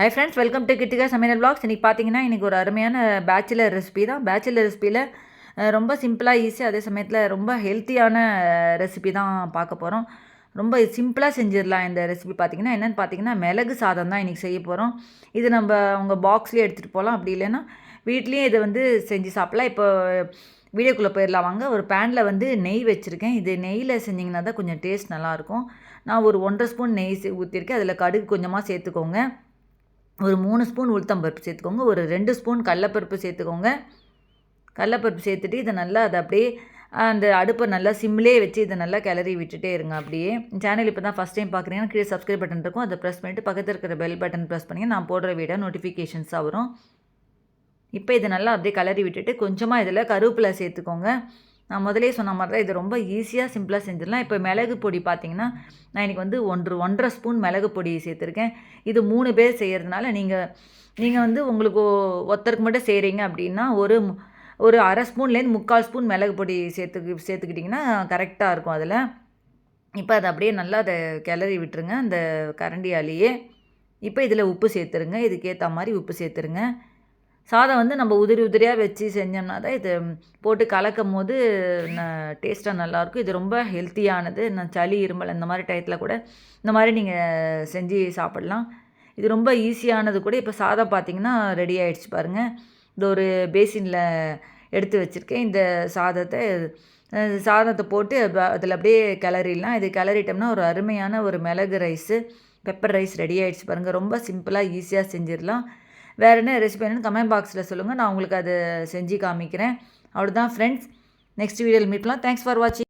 Hi friends welcome to Kittika சமையல் blogs இன்றைக்கி பார்த்தீங்கன்னா இன்றைக்கி ஒரு அருமையான பேச்சுலர் ரெசிபி தான். பேச்சுலர் ரெசிபியில் ரொம்ப சிம்பிளாக ஈஸியாக அதே சமயத்தில் ரொம்ப ஹெல்த்தியான ரெசிபி தான் பார்க்க போகிறோம் ரொம்ப சிம்பிளாக செஞ்சிடலாம் இந்த ரெசிபி பார்த்தீங்கன்னா என்னென்னு பார்த்தீங்கன்னா மிளகு சாதம் தான் இன்றைக்கி செய்ய போகிறோம் இது நம்ம உங்கள் பாக்ஸ்லேயே எடுத்துகிட்டு போகலாம் அப்படி இல்லைன்னா வீட்லேயே இதை வந்து செஞ்சு சாப்பிட்லாம். இப்போ வீடியோக்குள்ளே போயிடலாம். வாங்க ஒரு பேனில் வந்து நெய் வச்சுருக்கேன். இது நெய்யில் செஞ்சிங்கன்னா தான் கொஞ்சம் டேஸ்ட் நல்லாயிருக்கும் நான் ஒரு ஒன்றரை ஸ்பூன் நெய் ஊற்றிருக்கேன் அதில் கடுகு கொஞ்சமாக சேர்த்துக்கோங்க. ஒரு மூணு ஸ்பூன் உளுத்தம்பருப்பு சேர்த்துக்கோங்க. ஒரு ரெண்டு ஸ்பூன் கடலப்பருப்பு சேர்த்துக்கோங்க. கடலப்பருப்பு சேர்த்துட்டு இதை நல்லா அதை அப்படியே அந்த அடுப்பை நல்லா சிம்லே வச்சு இதை நல்லா கிளறி விட்டுட்டே இருங்க அப்படியே. சேனல் இப்போ தான் ஃபஸ்ட் டைம் பார்க்குறீங்கன்னா கீழே சப்ஸ்கிரைப் பட்டன் இருக்கும். அதை ப்ரெஸ் பண்ணிவிட்டு பக்கத்தில் இருக்கிற பெல் பட்டன் ப்ரெஸ் பண்ணி நான் போடுற வீடியோ நோட்டிஃபிகேஷன்ஸாக வரும். இப்போ இதை நல்லா அப்படியே கிளறி விட்டுட்டு கொஞ்சமாக இதில் கருவேப்பிலை சேர்த்துக்கோங்க. நான் முதலே சொன்ன மாதிரி தான் இது ரொம்ப ஈஸியாக சிம்பிளாக செஞ்சிடலாம். இப்போ மிளகு பொடி பார்த்தீங்கன்னா நான் இன்றைக்கி வந்து ஒன்று ஒன்றரை ஸ்பூன் மிளகு பொடி சேர்த்துருக்கேன். இது மூணு பேர் செய்கிறதுனால நீங்கள் நீங்கள் வந்து உங்களுக்கு ஒ- ஒருத்தருக்கு மட்டும் செய்கிறீங்க அப்படின்னா ஒரு ஒரு அரை ஸ்பூன்லேருந்து முக்கால் ஸ்பூன் மிளகு பொடி சேர்த்து சேர்த்துக்கிட்டிங்கன்னா கரெக்டாக இருக்கும் அதில். இப்போ அதை அப்படியே நல்லா அதை கிளறி விட்டுருங்க அந்த கரண்டியாலேயே. இப்போ இதில் உப்பு சேர்த்துருங்க. இதுக்கேற்ற மாதிரி உப்பு சேர்த்துருங்க. சாதம் வந்து நம்ம உதிரி உதிரியாக வச்சு செஞ்சோம்னா தான் இது போட்டு கலக்கும் போது டேஸ்ட்டாக நல்லாயிருக்கும். இது ரொம்ப ஹெல்த்தியானது நான் சளி இருமல் இந்த மாதிரி டயத்தில் கூட இந்த மாதிரி நீங்கள் செஞ்சு சாப்பிட்லாம். இது ரொம்ப ஈஸியானது கூட இப்போ சாதம் பார்த்தீங்கன்னா ரெடி ஆகிடுச்சு பாருங்கள் இந்த ஒரு பேசினில் எடுத்து வச்சுருக்கேன். இந்த சாதத்தை சாதத்தை போட்டு அதில் அப்படியே கிளறிடலாம். இது கிளறிட்டோம்னா ஒரு அருமையான ஒரு மிளகு ரைஸு பெப்பர் ரைஸ் ரெடி ஆகிடுச்சு பாருங்கள் ரொம்ப சிம்பிளாக ஈஸியாக செஞ்சிடலாம். வேறு என்ன ரெசிபி வேணும்னு கமெண்ட் பாக்ஸில் சொல்லுங்கள் நான் உங்களுக்கு அதை செஞ்சு காமிக்கிறேன். அவ்வளோதான் ஃப்ரெண்ட்ஸ் நெக்ஸ்ட் வீடியோவில் மீட்லாம் தேங்க்ஸ் ஃபார் வாட்சிங்